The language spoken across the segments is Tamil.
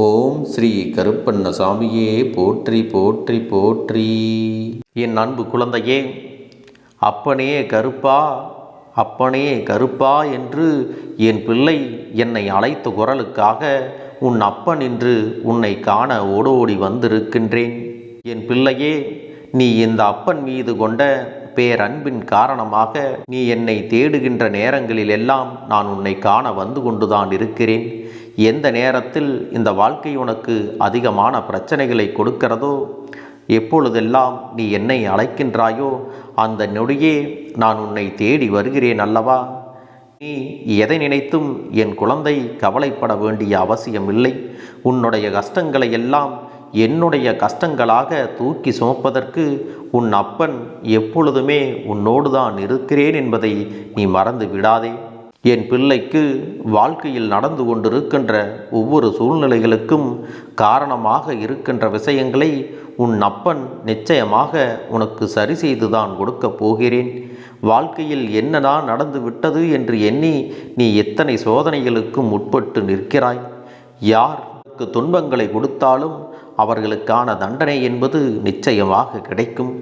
ஓம் ஸ்ரீ கருப்பண்ணசாமியே போற்றி போற்றி போற்றி. என் அன்பு குழந்தையே அப்பனே கருப்பா அப்பனே கருப்பா என்று என் பிள்ளை என்னை அழைத்த குரலுக்காக உன் அப்பன் என்று உன்னை காண ஓடோடி வந்திருக்கின்றேன். என் பிள்ளையே நீ இந்த அப்பன் மீது கொண்ட பேரன்பின் காரணமாக நீ என்னை தேடுகின்ற நேரங்களில் எல்லாம் நான் உன்னை காண வந்து கொண்டுதான் இருக்கிறேன். எந்த நேரத்தில் இந்த வாழ்க்கை உனக்கு அதிகமான பிரச்சனைகளை கொடுக்கிறதோ எப்பொழுதெல்லாம் நீ என்னை அழைக்கின்றாயோ அந்த நொடியே நான் உன்னை தேடி வருகிறேன் அல்லவா? நீ எதை நினைத்தும் என் குழந்தை கவலைப்பட வேண்டிய அவசியமில்லை. உன்னுடைய கஷ்டங்களை எல்லாம் என்னுடைய கஷ்டங்களாக தூக்கி சுமப்பதற்கு உன் அப்பன் எப்பொழுதுமே உன்னோடு தான் இருக்கிறேன் என்பதை நீ மறந்து விடாதே. என் பிள்ளைக்கு வாழ்க்கையில் நடந்து கொண்டிருக்கின்ற ஒவ்வொரு சூழ்நிலைகளுக்கும் காரணமாக இருக்கின்ற விஷயங்களை உன் அப்பன் நிச்சயமாக உனக்கு சரி செய்துதான் கொடுக்கப் போகிறேன். வாழ்க்கையில் என்னதான் நடந்து விட்டது என்று எண்ணி நீ எத்தனை சோதனைகளுக்கும் உட்பட்டு நிற்கிறாய்? யார் உனக்கு துன்பங்களை கொடுத்தாலும் அவர்களுக்கான தண்டனை என்பது நிச்சயமாக கிடைக்கும்.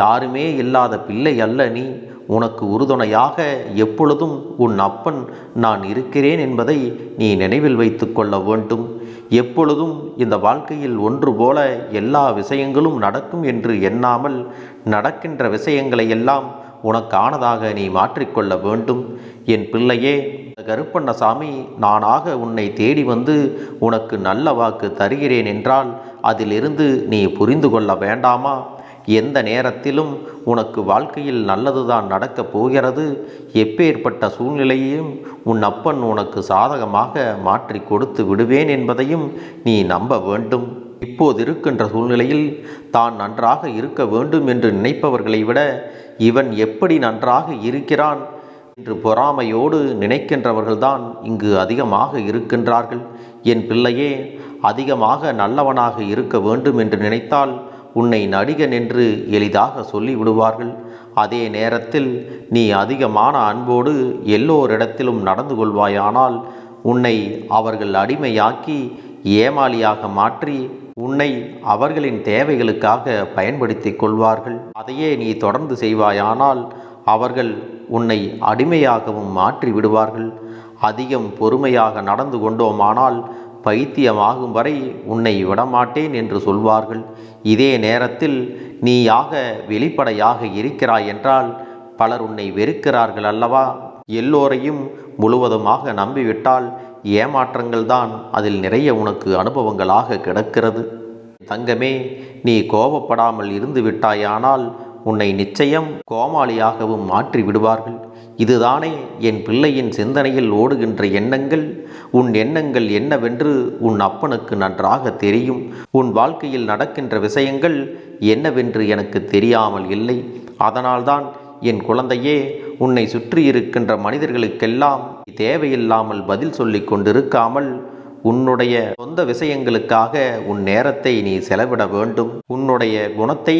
யாருமே இல்லாத பிள்ளை அல்ல நீ. உனக்கு உறுதுணையாக எப்பொழுதும் உன் அப்பன் நான் இருக்கிறேன் என்பதை நீ நினைவில் வைத்து கொள்ள வேண்டும். எப்பொழுதும் இந்த வாழ்க்கையில் ஒன்று போல எல்லா விஷயங்களும் நடக்கும் என்று எண்ணாமல் நடக்கின்ற விஷயங்களை எல்லாம் உனக்கானதாக நீ மாற்றிக்கொள்ள வேண்டும். என் பிள்ளையே கருப்பண்ணசாமி நானாக உன்னை தேடி வந்து உனக்கு நல்ல வாக்கு தருகிறேன் என்றால் அதிலிருந்து நீ புரிந்து கொள்ள வேண்டாமா? எந்த நேரத்திலும் உனக்கு வாழ்க்கையில் நல்லதுதான் நடக்கப் போகிறது. எப்பேற்பட்ட சூழ்நிலையையும் உன் அப்பன் உனக்கு சாதகமாக மாற்றி கொடுத்து விடுவேன் என்பதையும் நீ நம்ப வேண்டும். இப்போது இருக்கின்ற சூழ்நிலையில் தான் நன்றாக இருக்க வேண்டும் என்று நினைப்பவர்களை விட இவன் எப்படி நன்றாக இருக்கிறான் என்று பொறாமையோடு நினைக்கின்றவர்கள்தான் இங்கு அதிகமாக இருக்கின்றார்கள். என் பிள்ளையே அதிகமாக நல்லவனாக இருக்க வேண்டும் என்று நினைத்தால் உன்னை நடிகன் என்று எளிதாக சொல்லிவிடுவார்கள். அதே நேரத்தில் நீ அதிகமான அன்போடு எல்லோரிடத்திலும் நடந்து கொள்வாயானால் உன்னை அவர்கள் அடிமையாக்கி ஏமாளியாக மாற்றி உன்னை அவர்களின் தேவைகளுக்காக பயன்படுத்தி கொள்வார்கள். அதையே நீ தொடர்ந்து செய்வாயானால் அவர்கள் உன்னை அடிமையாகவும் மாற்றி விடுவார்கள் அதிகம் பொறுமையாக நடந்து கொண்டோமானால் பைத்தியமாகும் வரை உன்னை விடமாட்டேன் என்று சொல்வார்கள். இதே நேரத்தில் நீயாக வெளிப்படையாக இருக்கிறாய் என்றால் பலர் உன்னை வெறுக்கிறார்கள் அல்லவா? எல்லோரையும் முழுவதுமாக நம்பிவிட்டால் ஏமாற்றங்கள் தான் அதில் நிறைய உனக்கு அனுபவங்களாக கிடக்கிறது. தங்கமே நீ கோபப்படாமல் இருந்து விட்டாயானால் உன்னை நிச்சயம் கோமாளியாகவும் மாற்றி விடுவார்கள் இதுதானே என் பிள்ளையின் சிந்தனையில் ஓடுகின்ற எண்ணங்கள். உன் எண்ணங்கள் என்னவென்று உன் அப்பனுக்கு நன்றாக தெரியும். உன் வாழ்க்கையில் நடக்கின்ற விஷயங்கள் என்னவென்று எனக்கு தெரியாமல் இல்லை. அதனால்தான் என் குழந்தையே உன்னை சுற்றி இருக்கின்ற மனிதர்களுக்கெல்லாம் தேவையில்லாமல் பதில் சொல்லிக் கொண்டிருக்காமல் உன்னுடைய சொந்த விஷயங்களுக்காக உன் நேரத்தை நீ செலவிட வேண்டும். உன்னுடைய குணத்தை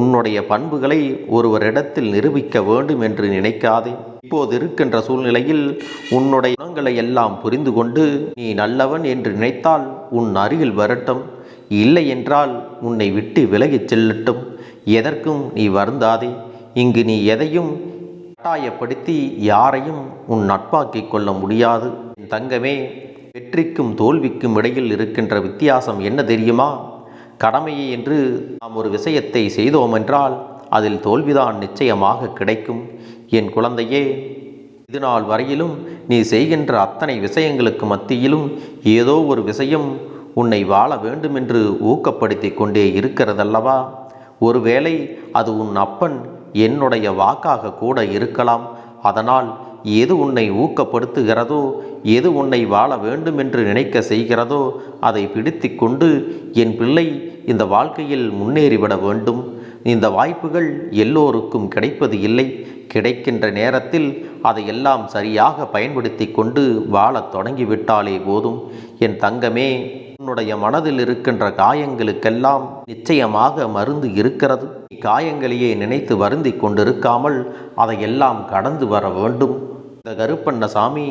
உன்னுடைய பண்புகளை ஒருவரிடத்தில் நிரூபிக்க வேண்டும் என்று நினைக்காதே. இப்போது இருக்கின்ற சூழ்நிலையில் உன்னுடைய குணங்களை எல்லாம் புரிந்து கொண்டு நீ நல்லவன் என்று நினைத்தால் உன் அருகில் வரட்டும். இல்லை என்றால் உன்னை விட்டு விலகிச் செல்லட்டும். எதற்கும் நீ வருந்தாதே. இங்கு நீ எதையும் கட்டாயப்படுத்தி யாரையும் உன் நட்பாக்கிக் கொள்ள முடியாது. தங்கமே வெற்றிக்கும் தோல்விக்கும் இடையில் இருக்கின்ற வித்தியாசம் என்ன தெரியுமா? கடமையை என்று நாம் ஒரு விஷயத்தை செய்தோம் என்றால் அதில் தோல்விதான் நிச்சயமாக கிடைக்கும். என் குழந்தையே இது நாள் வரையிலும் நீ செய்கின்ற அத்தனை விஷயங்களுக்கு மத்தியிலும் ஏதோ ஒரு விஷயம் உன்னை வாழ வேண்டுமென்று ஊக்கப்படுத்தி கொண்டே இருக்கிறதல்லவா? ஒருவேளை அது உன் அப்பன் என்னுடைய வாக்காக கூட இருக்கலாம். அதனால் எது உன்னை ஊக்கப்படுத்துகிறதோ எது உன்னை வாழ வேண்டும் என்று நினைக்க செய்கிறதோ அதை பிடித்து கொண்டு என் பிள்ளை இந்த வாழ்க்கையில் முன்னேறிவிட வேண்டும். இந்த வாய்ப்புகள் எல்லோருக்கும் கிடைப்பது இல்லை. கிடைக்கின்ற நேரத்தில் அதையெல்லாம் சரியாக பயன்படுத்தி கொண்டு வாழத் தொடங்கிவிட்டாலே போதும். என் தங்கமே உன்னுடைய மனதில் இருக்கின்ற காயங்களுக்கெல்லாம் நிச்சயமாக மருந்து இருக்கிறது. காயங்களையே நினைத்து வருந்தி கொண்டிருக்காமல் அதையெல்லாம் கடந்து வர வேண்டும். இந்த கருப்பண்ணசாமி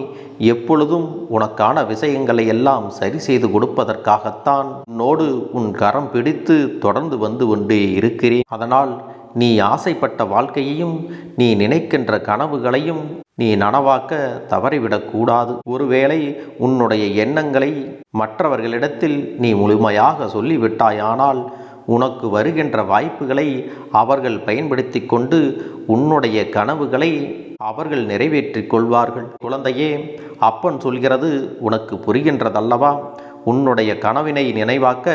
எப்பொழுதும் உனக்கான விஷயங்களை எல்லாம் சரி செய்து கொடுப்பதற்காகத்தான் உன்னோடு உன் கரம் பிடித்து தொடர்ந்து வந்து கொண்டே இருக்கிறேன். அதனால் நீ ஆசைப்பட்ட வாழ்க்கையையும் நீ நினைக்கின்ற கனவுகளையும் நீ நனவாக்க தவறிவிடக்கூடாது. ஒருவேளை உன்னுடைய எண்ணங்களை மற்றவர்களிடத்தில் நீ முழுமையாக சொல்லிவிட்டாயானால் உனக்கு வருகின்ற வாய்ப்புகளை அவர்கள் பயன்படுத்தி கொண்டு உன்னுடைய கனவுகளை அவர்கள் நிறைவேற்றிக் கொள்வார்கள் குழந்தையே அப்பன் சொல்கிறது உனக்கு புரிகின்றதல்லவா? உன்னுடைய கனவினை நினைவாக்க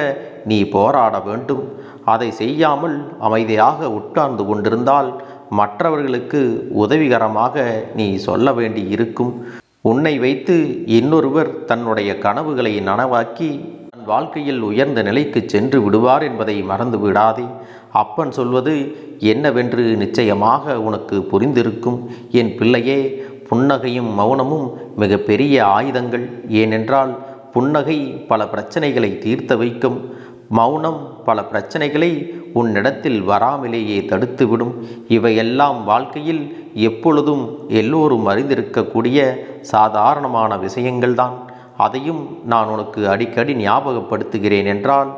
நீ போராட வேண்டும். அதை செய்யாமல் அமைதியாக உட்கார்ந்து கொண்டிருந்தால் மற்றவர்களுக்கு உதவிகரமாக நீ சொல்ல வேண்டி இருக்கும் உன்னை வைத்து இன்னொருவர் தன்னுடைய கனவுகளை நனவாக்கி தன் வாழ்க்கையில் உயர்ந்த நிலைக்கு சென்று விடுவார் என்பதை மறந்து விடாதே. அப்பன் சொல்வது என்னவென்று நிச்சயமாக உனக்கு புரிந்திருக்கும். என் பிள்ளையே புன்னகையும் மௌனமும் மிகப்பெரிய ஆயுதங்கள். ஏனென்றால் புன்னகை பல பிரச்சனைகளை தீர்த்து வைக்கும். மௌனம் பல பிரச்சனைகளை உன்னிடத்தில் வராமலேயே தடுத்துவிடும். இவையெல்லாம் வாழ்க்கையில் எப்பொழுதும் எல்லோரும் அறிந்திருக்கக்கூடிய சாதாரணமான விஷயங்கள்தான். அதையும் நான் உனக்கு அடிக்கடி ஞாபகப்படுத்துகிறேன் என்றால்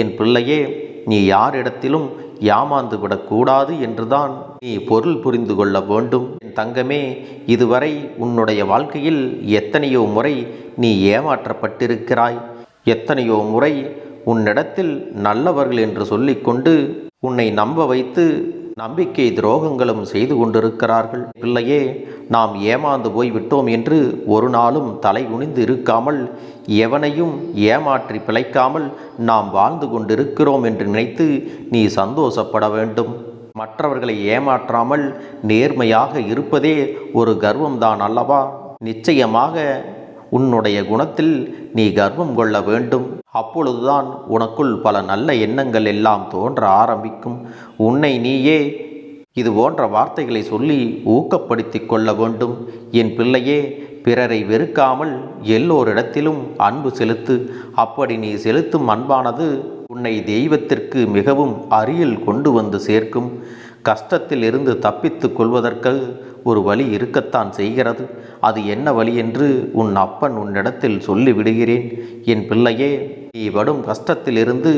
என் பிள்ளையே நீ யாரிடத்திலும் ஏமாந்து விடக்கூடாது என்றுதான் நீ பொருள் புரிந்து கொள்ள வேண்டும். என் தங்கமே இதுவரை உன்னுடைய வாழ்க்கையில் எத்தனையோ முறை நீ ஏமாற்றப்பட்டிருக்கிறாய். எத்தனையோ முறை உன்னிடத்தில் நல்லவர்கள் என்று சொல்லிக்கொண்டு உன்னை நம்ப வைத்து நம்பிக்கை துரோகங்களும் செய்து கொண்டிருக்கிறார்கள். பிள்ளையே நாம் ஏமாந்து போய்விட்டோம் என்று ஒரு நாளும் தலை குனிந்து இருக்காமல் எவனையும் ஏமாற்றி பிழைக்காமல் நாம் வாழ்ந்து கொண்டிருக்கிறோம் என்று நினைத்து நீ சந்தோஷப்பட வேண்டும். மற்றவர்களை ஏமாற்றாமல் நேர்மையாக இருப்பதே ஒரு கர்வம்தான் அல்லவா? நிச்சயமாக உன்னுடைய குணத்தில் நீ கர்வம் கொள்ள வேண்டும். அப்பொழுதுதான் உனக்குள் பல நல்ல எண்ணங்கள் எல்லாம் தோன்ற ஆரம்பிக்கும். உன்னை நீயே இது போன்ற வார்த்தைகளை சொல்லி ஊக்கப்படுத்தி கொள்ள வேண்டும். என் பிள்ளையே பிறரை வெறுக்காமல் எல்லோரிடத்திலும் அன்பு செலுத்து. அப்படி நீ செலுத்தும் அன்பானது உன்னை தெய்வத்திற்கு மிகவும் அருகில் கொண்டு வந்து சேர்க்கும். கஷ்டத்தில் இருந்து தப்பித்து கொள்வதற்கு ஒரு வழி இருக்கத்தான் செய்கிறது. அது என்ன வழி என்று உன் அப்பன் உன்னிடத்தில் சொல்லிவிடுகிறேன். என் பிள்ளையே நீ படும் கஷ்டத்திலிருந்து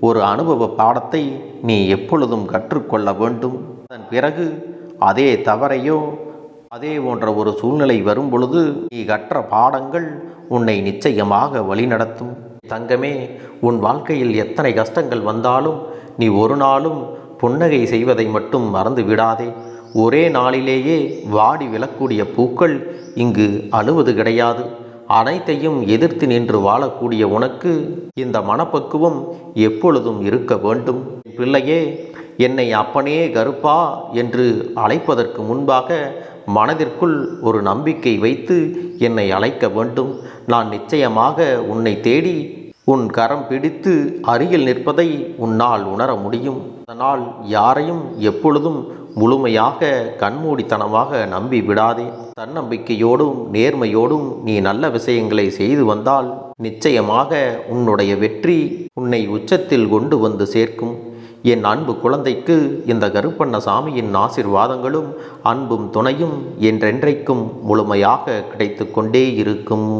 ஒரு அனுபவ பாடத்தை நீ எப்பொழுதும் கற்றுக்கொள்ள வேண்டும். அதன் பிறகு அதே தவறையோ அதே போன்ற ஒரு சூழ்நிலை வரும் பொழுது நீ கற்ற பாடங்கள் உன்னை நிச்சயமாக வழிநடத்தும். தங்கமே உன் வாழ்க்கையில் எத்தனை கஷ்டங்கள் வந்தாலும் நீ ஒரு நாளும் புன்னகை செய்வதை மட்டும் மறந்து விடாதே. ஒரே நாளிலேயே வாடி விழக்கூடிய பூக்கள் இங்கு அழுவது கிடையாது. அனைத்தையும் எதிர்த்து நின்று வாழக்கூடிய உனக்கு இந்த மனப்பக்குவம் எப்பொழுதும் இருக்க வேண்டும். பிள்ளையே என்னை அப்பனே கருப்பா என்று அழைப்பதற்கு முன்பாக மனதிற்குள் ஒரு நம்பிக்கை வைத்து என்னை அழைக்க வேண்டும். நான் நிச்சயமாக உன்னை தேடி உன் கரம் பிடித்து அருகில் நிற்பதை உன்னால் உணர முடியும். அதனால் யாரையும் எப்பொழுதும் முழுமையாக கண்மூடித்தனமாக நம்பி விடாதே. தன்னம்பிக்கையோடும் நேர்மையோடும் நீ நல்ல விஷயங்களை செய்து வந்தால் நிச்சயமாக உன்னுடைய வெற்றி உன்னை உச்சத்தில் கொண்டு வந்து சேர்க்கும். என் அன்பு குழந்தைக்கு இந்த கருப்பண்ண சாமியின் ஆசிர்வாதங்களும் அன்பும் துணையும் என்றென்றைக்கும் முழுமையாக கிடைத்து கொண்டே இருக்கும்.